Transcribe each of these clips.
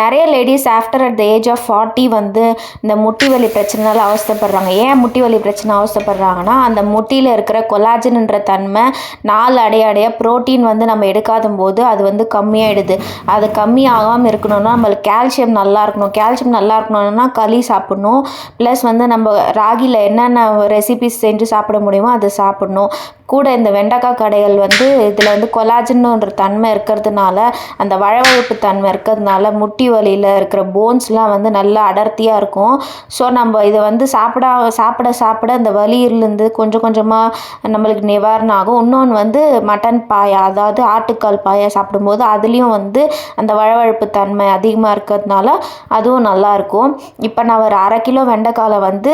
நிறைய ladies after at the age of forty வந்து இந்த முட்டி வலி பிரச்சனைனால அவஸ்தைப்படுறாங்க. ஏன் முட்டி வலி பிரச்சனை அவஸ்தைப்படுறாங்கன்னா அந்த முட்டியில் இருக்கிற கொலாஜின்ன்ற தன்மை நாள் அடைய அடைய ப்ரோட்டீன் வந்து நம்ம எடுக்காத போது அது வந்து கம்மியாயிடுது. அது கம்மி ஆகாமல் இருக்கணும்னா நம்மளுக்கு கால்சியம் நல்லா இருக்கணும். கால்சியம் நல்லா இருக்கணும்னா களி சாப்பிடணும். ப்ளஸ் வந்து நம்ம ராகியில் என்னென்ன ரெசிபிஸ் செஞ்சு சாப்பிட முடியுமோ அதை சாப்பிடணும். கூட இந்த வெண்டைக்காய் கடைகள் வந்து இதில் வந்து கொலாஜன்னுன்ற தன்மை இருக்கிறதுனால அந்த வழவழப்பு தன்மை இருக்கிறதுனால முட்டி வலியில் இருக்கிற போன்ஸ்லாம் வந்து நல்லா அடர்த்தியாக இருக்கும். ஸோ நம்ம இதை வந்து சாப்பிட சாப்பிட சாப்பிட அந்த வலியிலேருந்து கொஞ்சம் கொஞ்சமாக நம்மளுக்கு நிவாரணம் ஆகும். இன்னொன்று வந்து மட்டன் பாயா அதாவது ஆட்டுக்கால் பாயா சாப்பிடும்போது அதுலேயும் வந்து அந்த வழவழப்பு தன்மை அதிகமாக இருக்கிறதுனால அதுவும் நல்லாயிருக்கும் இப்போ நான் ஒரு அரை கிலோ வெண்டைக்காலை வந்து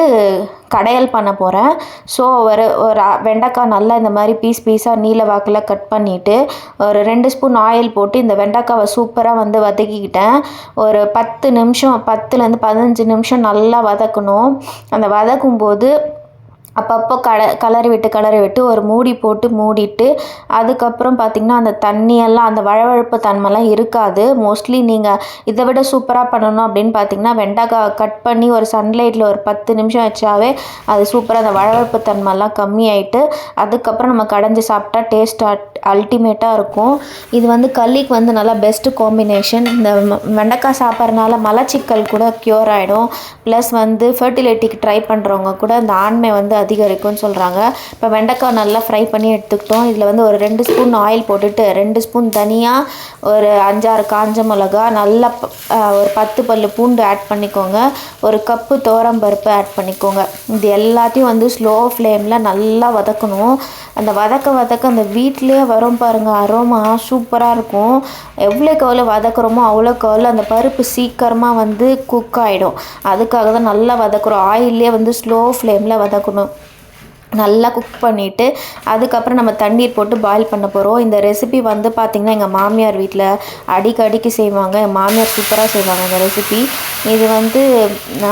கடையல் பண்ண போகிறேன் ஸோ ஒரு ஒரு வெண்டைக்காய் நல்லா இந்த மாதிரி பீஸ் பீஸாக நீல வாக்கில் கட் பண்ணிவிட்டு ஒரு ரெண்டு ஸ்பூன் ஆயில் போட்டு இந்த வெண்டைக்காவை சூப்பராக வந்து வதக்கிக்கிட்டேன். ஒரு பத்து நிமிஷம் பத்துலேருந்து பதினஞ்சு நிமிஷம் நல்லா வதக்கணும். அந்த வதக்கும் போது அப்பப்போ கல கலரி விட்டு கலரி விட்டு ஒரு மூடி போட்டு மூடிட்டு அதுக்கப்புறம் பார்த்திங்கன்னா அந்த தண்ணியெல்லாம் அந்த வழவழப்பு தன்மைலாம் இருக்காது. மோஸ்ட்லி நீங்கள் இதை விட சூப்பராக பண்ணணும் அப்படின்னு பார்த்தீங்கன்னா வெண்டைக்காய் கட் பண்ணி ஒரு சன்லைட்டில் ஒரு பத்து நிமிஷம் வச்சாவே அது சூப்பராக அந்த வழவழப்பு தன்மைலாம் கம்மியாயிட்டு அதுக்கப்புறம் நம்ம கடைஞ்சி சாப்பிட்டா டேஸ்ட்டாக அல்டிமேட்டாக இருக்கும். இது வந்து களிக்கு வந்து நல்லா பெஸ்ட்டு காம்பினேஷன் இந்த வெண்டைக்காய் சாப்பிட்றதுனால மலச்சிக்கல் கூட க்யூர் ஆகிடும் ப்ளஸ் வந்து ஃபர்டிலிட்டிக்கு ட்ரை பண்ணுறவங்க கூட அந்த ஆண்மை வந்து அதிகரிக்கும்னு சொல்கிறாங்க இப்போ வெண்டைக்காய் நல்லா ஃப்ரை பண்ணி எடுத்துக்கிட்டோம். இதில் வந்து ஒரு ரெண்டு ஸ்பூன் ஆயில் போட்டுட்டு ரெண்டு ஸ்பூன் தனியாக ஒரு அஞ்சாறு காஞ்ச மிளகா நல்லா ஒரு பத்து பல்லு பூண்டு ஆட் பண்ணிக்கோங்க. ஒரு கப்பு பருப்பு ஆட் பண்ணிக்கோங்க. இது எல்லாத்தையும் வந்து ஸ்லோ ஃப்ளேமில் நல்லா வதக்கணும். அந்த வதக்க வதக்க அந்த வீட்டிலே வரும் பாருங்கள் அரோமா சூப்பராக இருக்கும். எவ்வளோக்கு எவ்வளோ வதக்குறோமோ அவ்வளோக்கு கவலில் அந்த பருப்பு சீக்கிரமாக வந்து குக் ஆகிடும் அதுக்காக தான் நல்லா வதக்குறோம். ஆயிலே வந்து ஸ்லோ ஃப்ளேமில் வதக்கணும். நல்லா குக் பண்ணிவிட்டு அதுக்கப்புறம் நம்ம தண்ணீர் போட்டு பாயில் பண்ண போகிறோம் இந்த ரெசிபி வந்து பார்த்திங்கன்னா எங்கள் மாமியார் வீட்டில் அடிக்கடிக்கு செய்வாங்க. எங்கள் மாமியார் சூப்பராக செய்வாங்க இந்த ரெசிபி இது வந்து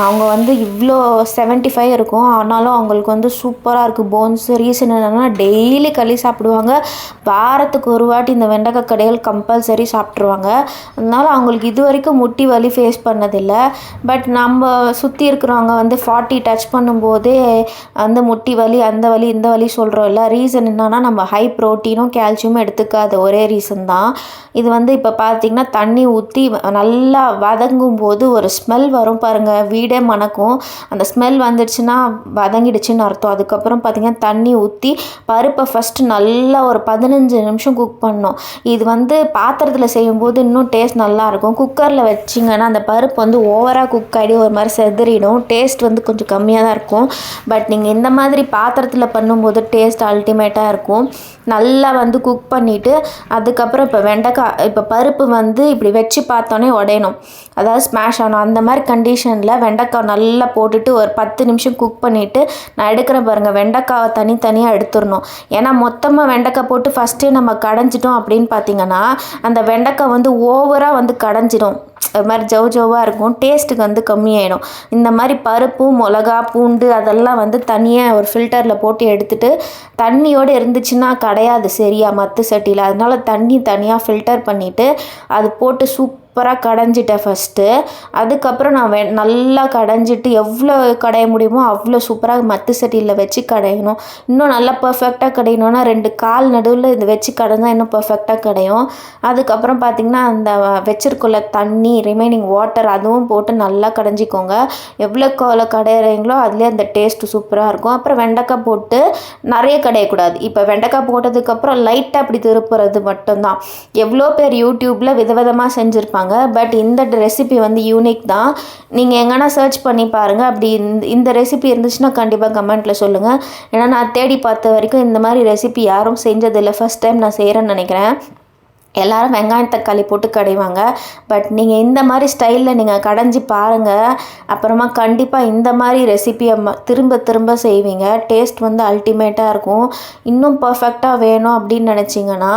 அவங்க வந்து இவ்வளோ 75 ஃபைவ் இருக்கும். ஆனாலும் அவங்களுக்கு வந்து சூப்பராக இருக்குது போன்ஸ் ரீசன் என்னென்னா டெய்லி களி சாப்பிடுவாங்க. வாரத்துக்கு ஒரு வாட்டி இந்த வெண்டைக்காய் கடைகள் கம்பல்சரி சாப்பிட்ருவாங்க அதனால அவங்களுக்கு இது வரைக்கும் முட்டி வலி ஃபேஸ் பண்ணதில்லை. பட் நம்ம சுற்றி இருக்கிறவங்க வந்து ஃபார்ட்டி டச் பண்ணும்போதே அந்த முட்டி வலி அந்த வலி இந்த வலி சொல்கிறோம்ல ரீசன் என்னன்னா நம்ம ஹை ப்ரோட்டீனும் கால்சியமும் எடுத்துக்காத ஒரே ரீசன் தான். இது வந்து இப்போ பார்த்தீங்கன்னா தண்ணி ஊற்றி நல்லா வதங்கும் போது ஒரு ஸ்மெல் வரும் பாருங்கள் வீடே மணக்கும். அந்த ஸ்மெல் வந்துடுச்சுன்னா வதங்கிடுச்சுன்னு அர்த்தம். அதுக்கப்புறம் பார்த்திங்கன்னா தண்ணி ஊற்றி பருப்பை ஃபஸ்ட்டு நல்லா ஒரு பதினஞ்சு நிமிஷம் குக் பண்ணோம் இது வந்து பாத்திரத்தில் செய்யும்போது இன்னும் டேஸ்ட் நல்லாயிருக்கும். குக்கரில் வச்சிங்கன்னா அந்த பருப்பு வந்து ஓவராக குக் ஆகி ஒரு மாதிரி செதறிடும். டேஸ்ட் வந்து கொஞ்சம் கம்மியாக தான் இருக்கும். பட் நீங்கள் இந்த மாதிரி பாத்திரம் பாத்திரத்தில் பண்ணும்போது டேஸ்ட் அல்டிமேட்டாக இருக்கும். நல்லா வந்து குக் பண்ணிவிட்டு அதுக்கப்புறம் இப்போ வெண்டைக்காய் இப்போ பருப்பு வந்து இப்படி வச்சு பார்த்தோன்னே உடையணும். அதாவது ஸ்மாஷ் ஆகணும். அந்த மாதிரி கண்டிஷனில் வெண்டைக்காய் நல்லா போட்டுட்டு ஒரு பத்து நிமிஷம் குக் பண்ணிவிட்டு நான் எடுக்கிறேன் பாருங்கள் வெண்டைக்காவை தனித்தனியாக எடுத்துடணும். ஏன்னா மொத்தமாக வெண்டைக்காய் போட்டு ஃபஸ்ட்டே நம்ம கடைஞ்சிட்டோம் அப்படின்னு பார்த்தீங்கன்னா அந்த வெண்டைக்காய் வந்து ஓவராக வந்து கடைஞ்சிடும். அது மாதிரி ஜவ் ஜவ்வாக இருக்கும். டேஸ்ட்டுக்கு வந்து கம்மியாயிடும். இந்த மாதிரி பருப்பு மிளகா பூண்டு அதெல்லாம் வந்து தனியாக ஒரு ஃபில்டரில் போட்டு எடுத்துகிட்டு தண்ணியோடு இருந்துச்சுன்னா கிடையாது சரியாக மத்து சட்டியில். அதனால தண்ணி தனியாக ஃபில்டர் பண்ணிவிட்டு அது போட்டு சூப் சூப்பராக கடைஞ்சிட்டேன் ஃபஸ்ட்டு அதுக்கப்புறம் நான் வெ நல்லா கடைஞ்சிட்டு எவ்வளோ கடைய முடியுமோ அவ்வளோ சூப்பராக மத்து சட்டியில் வச்சு கடையணும். இன்னும் நல்லா பர்ஃபெக்டாக கடையணும்னா ரெண்டு கால் நடுவில் இது வச்சு கடைஞ்சா இன்னும் பர்ஃபெக்டாக கடையும். அதுக்கப்புறம் பார்த்திங்கன்னா அந்த வச்சிருக்குள்ள தண்ணி ரிமைனிங் வாட்டர் அதுவும் போட்டு நல்லா கடைஞ்சிக்கோங்க. எவ்வளோ எவ்வளோ கடையிறீங்களோ அதுலேயே அந்த டேஸ்ட்டு சூப்பராக இருக்கும். அப்புறம் வெண்டைக்காய் போட்டு நிறைய கடையக்கூடாது. இப்போ வெண்டைக்காய் போட்டதுக்கப்புறம் லைட்டாக அப்படி திருப்புறது மட்டும்தான். எவ்வளோ பேர் யூடியூப்பில் விதவிதமாக செஞ்சுருப்பாங்க. பட் இந்த ரெசிபி வந்து யூனிக் தான். நீங்கள் எங்கன்னா சர்ச் பண்ணி பாருங்கள் அப்படி இந்த இந்த ரெசிபி இருந்துச்சுன்னா கண்டிப்பாக கமெண்ட்டில் சொல்லுங்கள் ஏன்னா நான் தேடி பார்த்த வரைக்கும் இந்த மாதிரி ரெசிபி யாரும் செஞ்சதில்லை. ஃபஸ்ட் டைம் நான் செய்கிறேன்னு நினைக்கிறேன். எல்லாரும் வெங்காயம் தக்காளி போட்டு கடைவாங்க. பட் நீங்கள் இந்த மாதிரி ஸ்டைலில் நீங்கள் கடைஞ்சி பாருங்கள் அப்புறமா கண்டிப்பாக இந்த மாதிரி ரெசிபியை ம திரும்ப திரும்ப செய்வீங்க. டேஸ்ட் வந்து அல்டிமேட்டாக இருக்கும். இன்னும் பர்ஃபெக்டாக வேணும் அப்படின்னு நினச்சிங்கன்னா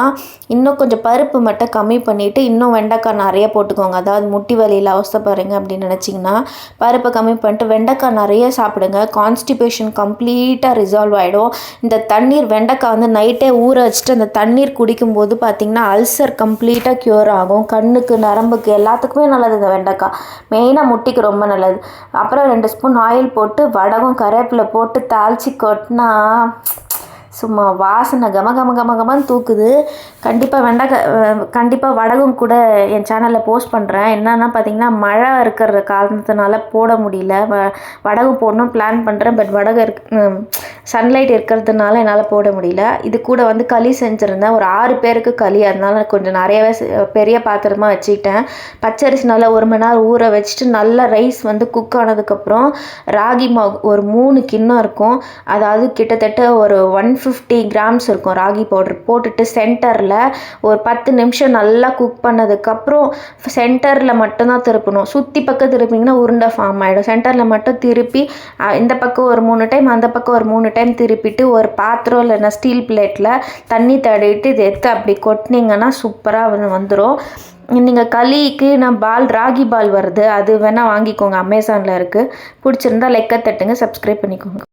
இன்னும் கொஞ்சம் பருப்பு மட்டும் கம்மி பண்ணிவிட்டு இன்னும் வெண்டைக்காய் நிறைய போட்டுக்கோங்க. அதாவது முட்டி வலியில் அவசப்படுறீங்க அப்படின்னு நினச்சிங்கன்னா பருப்பை கம்மி பண்ணிட்டு வெண்டைக்காய் நிறைய சாப்பிடுங்க. கான்ஸ்டிபேஷன் கம்ப்ளீட்டாக ரிசால்வ் ஆகிடும் இந்த தண்ணீர் வெண்டைக்காய் வந்து நைட்டே ஊற வச்சுட்டு அந்த தண்ணீர் குடிக்கும்போது பார்த்திங்கன்னா அல்சர் கேன்சர் கம்ப்ளீட்டாக க்யூர் ஆகும். கண்ணுக்கு நரம்புக்கு எல்லாத்துக்குமே நல்லது இந்த வெண்டைக்காய். மெயினாக முட்டிக்கு ரொம்ப நல்லது. அப்புறம் ரெண்டு ஸ்பூன் ஆயில் போட்டு வடகம் கருவேப்பிலை போட்டு தாளித்து கொட்டினா சும்மா வாசனை கம கம கம கமன்னு தூக்குது. கண்டிப்பாக வெண்டைக்காய் கண்டிப்பாக வடகம் கூட என் சேனலில் போஸ்ட் பண்ணுறேன் என்னென்னா பார்த்தீங்கன்னா மழை இருக்கிற காரணத்தினால போட முடியல. வ வடகம் போடணும் பிளான் பண்ணுறேன் பட் வடகம் இருக் சன்லைட் இருக்கிறதுனால என்னால் போட முடியல. இது கூட வந்து களி செஞ்சுருந்தேன். ஒரு ஆறு பேருக்கு களி அதனால கொஞ்சம் நிறையவே பெரிய பாத்திரமாக வச்சுக்கிட்டேன். பச்சரிசி நல்லா ஒரு மணி நேரம் ஊற வச்சுட்டு நல்லா ரைஸ் வந்து குக் ஆனதுக்கப்புறம் ராகி மாவு ஒரு மூணு கிண்ணம் இருக்கும். அதாவது கிட்டத்தட்ட ஒரு ஒன் ஃபிஃப்டி கிராம்ஸ் இருக்கும் ராகி பவுடர் போட்டுட்டு சென்டரில் ஒரு பத்து நிமிஷம் நல்லா குக் பண்ணதுக்கப்புறம் சென்டரில் மட்டும்தான் திருப்பணும். சுற்றி பக்கம் திருப்பிங்கன்னா உருண்டை ஃபார்ம் ஆகிடும் சென்டரில் மட்டும் திருப்பி இந்த பக்கம் ஒரு மூணு டைம் அந்த பக்கம் ஒரு மூணு டைம் திருப்பிட்டு ஒரு பாத்திரம் இல்லைன்னா ஸ்டீல் பிளேட்டில் தண்ணி தடவிட்டு இது எடுத்து அப்படி கொட்டினீங்கன்னா சூப்பராக வந்து வந்துடும் நீங்கள் களிக்கு நான் பால் ராகி பால் வருது அது வேணால் வாங்கிக்கோங்க. அமேசானில் இருக்குது பிடிச்சிருந்தா லைக்கை தட்டுங்க சப்ஸ்கிரைப் பண்ணிக்கோங்க.